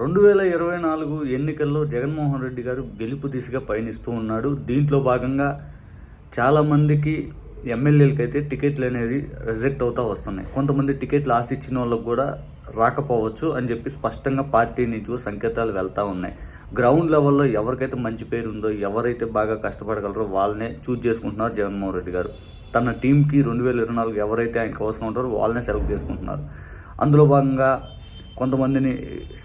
రెండు వేల ఇరవై నాలుగు ఎన్నికల్లో జగన్మోహన్ రెడ్డి గారు గెలుపు దిశగా పయనిస్తూ ఉన్నాడు. దీంట్లో భాగంగా చాలామందికి ఎమ్మెల్యేలకి అయితే టికెట్లు అనేది రిజెక్ట్ అవుతూ వస్తున్నాయి. కొంతమంది టికెట్లు ఆశించిన వాళ్ళకు కూడా రాకపోవచ్చు అని చెప్పి స్పష్టంగా పార్టీ నుంచి సంకేతాలు వెళ్తూ ఉన్నాయి. గ్రౌండ్ లెవెల్లో ఎవరికైతే మంచి పేరు ఉందో ఎవరైతే బాగా కష్టపడగలరో వాళ్ళనే చూజ్ చేసుకుంటున్నారు జగన్మోహన్ రెడ్డి గారు. తన టీంకి రెండు వేల ఇరవై నాలుగు ఎవరైతే ఆయనకు అవసరం ఉంటారో వాళ్ళనే సెలెక్ట్ చేసుకుంటున్నారు. అందులో భాగంగా కొంతమందిని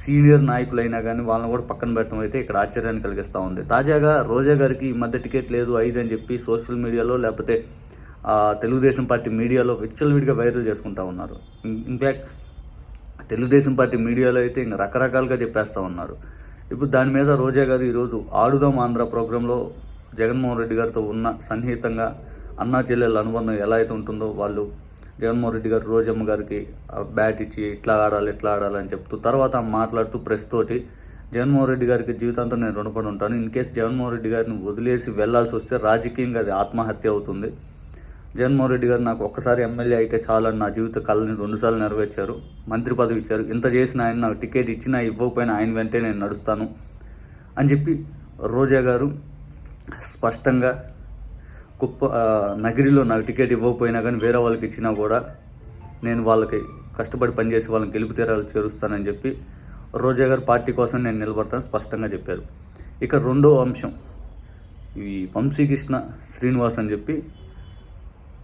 సీనియర్ నాయకులైనా కానీ వాళ్ళని కూడా పక్కన పెట్టడం అయితే ఇక్కడ ఆశ్చర్యాన్ని కలిగిస్తూ ఉంది. తాజాగా రోజా గారికి ఈ మధ్య టికెట్ లేదు ఐదు అని చెప్పి సోషల్ మీడియాలో లేకపోతే తెలుగుదేశం పార్టీ మీడియాలో విచ్చలవిడిగా వైరల్ చేసుకుంటా ఉన్నారు. ఇన్ఫ్యాక్ట్ తెలుగుదేశం పార్టీ మీడియాలో అయితే ఇంకా రకరకాలుగా చెప్పేస్తూ ఉన్నారు. ఇప్పుడు దాని మీద రోజా గారు ఈరోజు ఆడుదాం ఆంధ్ర ప్రోగ్రాంలో జగన్మోహన్ రెడ్డి గారితో ఉన్న సన్నిహితంగా అన్నా చెల్లెళ్ళ అనుబంధం ఎలా అయితే ఉంటుందో వాళ్ళు జగన్మోహన్ రెడ్డి గారు రోజమ్మ గారికి ఆ బ్యాట్ ఇచ్చి ఇట్లా ఆడాలి ఇట్లా ఆడాలి అని చెప్తూ తర్వాత మాట్లాడుతూ ప్రెస్ తోటి జగన్మోహన్ రెడ్డి గారికి జీవితాంతం నేను రుణపడి ఉంటాను. ఇన్ కేసు జగన్మోహన్ రెడ్డి గారిని వదిలేసి వెళ్ళాల్సి వస్తే రాజకీయంగా అది ఆత్మహత్య అవుతుంది. జగన్మోహన్ రెడ్డి గారు నాకు ఒక్కసారి ఎమ్మెల్యే అయితే చాలని నా జీవిత కళని రెండుసార్లు నెరవేర్చారు. మంత్రి పదవి ఇచ్చారు. ఇంత చేసిన ఆయన నాకు టికెట్ ఇచ్చినా ఇవ్వకపోయినా ఆయన వెంటే నేను నడుస్తాను. అని చెప్పి రోజా గారు స్పష్టంగా కుప్ప నగిరిలో నాకు టికెట్ ఇవ్వకపోయినా కానీ వేరే వాళ్ళకి ఇచ్చినా కూడా నేను వాళ్ళకి కష్టపడి పనిచేసి వాళ్ళని గెలుపు తీరాలు చేరుస్తానని చెప్పి రోజా గారు పార్టీ కోసం నేను నిలబడతాను స్పష్టంగా చెప్పారు. ఇక రెండో అంశం ఈ వంశీకృష్ణ శ్రీనివాస్ అని చెప్పి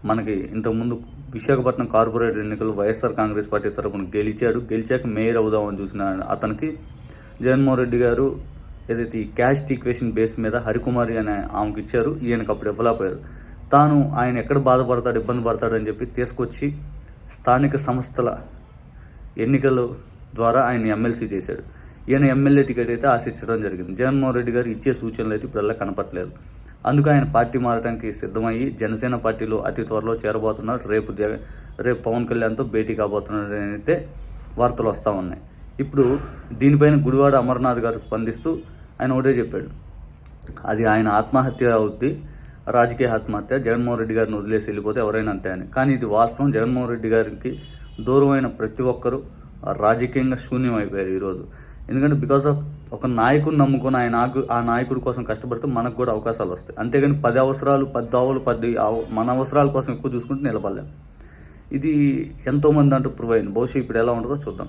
మనకి ఇంతకుముందు విశాఖపట్నం కార్పొరేట్ ఎన్నికలు వైఎస్ఆర్ కాంగ్రెస్ పార్టీ తరపున గెలిచాడు. గెలిచాక మేయర్ అవుదామని చూసిన అతనికి జగన్మోహన్ రెడ్డి గారు ఏదైతే ఈ క్యాస్ట్ ఈక్వేషన్ బేస్ మీద హరికుమారి అనే ఆమెకు ఇచ్చారు ఈయనకు అప్పుడు ఇవ్వలేకపోయారు తాను ఆయన ఎక్కడ బాధపడతాడు ఇబ్బంది పడతాడు అని చెప్పి తీసుకొచ్చి స్థానిక సంస్థల ఎన్నికలు ద్వారా ఆయన ఎమ్మెల్సీ చేశాడు. ఈయన ఎమ్మెల్యే టికెట్ అయితే ఆశించడం జరిగింది. జగన్మోహన్ రెడ్డి గారు ఇచ్చే సూచనలు అయితే ఇప్పుడల్లా కనపట్లేదు అందుకు ఆయన పార్టీ మారడానికి సిద్ధమయ్యి జనసేన పార్టీలో అతి త్వరలో చేరబోతున్నారు. రేపు జగ- రేపు పవన్ కళ్యాణ్తో భేటీ కాబోతున్నాడు అని అయితే వార్తలు వస్తూ ఉన్నాయి. ఇప్పుడు దీనిపైన గుడివాడ అమర్నాథ్ గారు స్పందిస్తూ ఆయన ఒకటే చెప్పాడు. అది ఆయన ఆత్మహత్య అవుద్ది రాజకీయ ఆత్మహత్య. జగన్మోహన్ రెడ్డి గారిని వదిలేసి వెళ్ళిపోతే ఎవరైనా అంతే అని. కానీ ఇది వాస్తవం. జగన్మోహన్ రెడ్డి గారికి దూరమైన ప్రతి ఒక్కరూ రాజకీయంగా శూన్యం అయిపోయారు ఈరోజు ఎందుకంటే బికాస్ ఆఫ్ ఒక నాయకుడిని నమ్ముకొని ఆయన ఆ నాయకుడి కోసం కష్టపడితే మనకు కూడా అవకాశాలు వస్తాయి. అంతేగాని పది అవసరాలు పది దావులు పది అవ- మన అవసరాల కోసం ఎక్కువ చూసుకుంటే నిలబడలేం. ఇది ఎంతోమంది అంటూ ప్రూవ్ అయింది బహుశా ఇప్పుడు ఎలా ఉంటుందో చూద్దాం.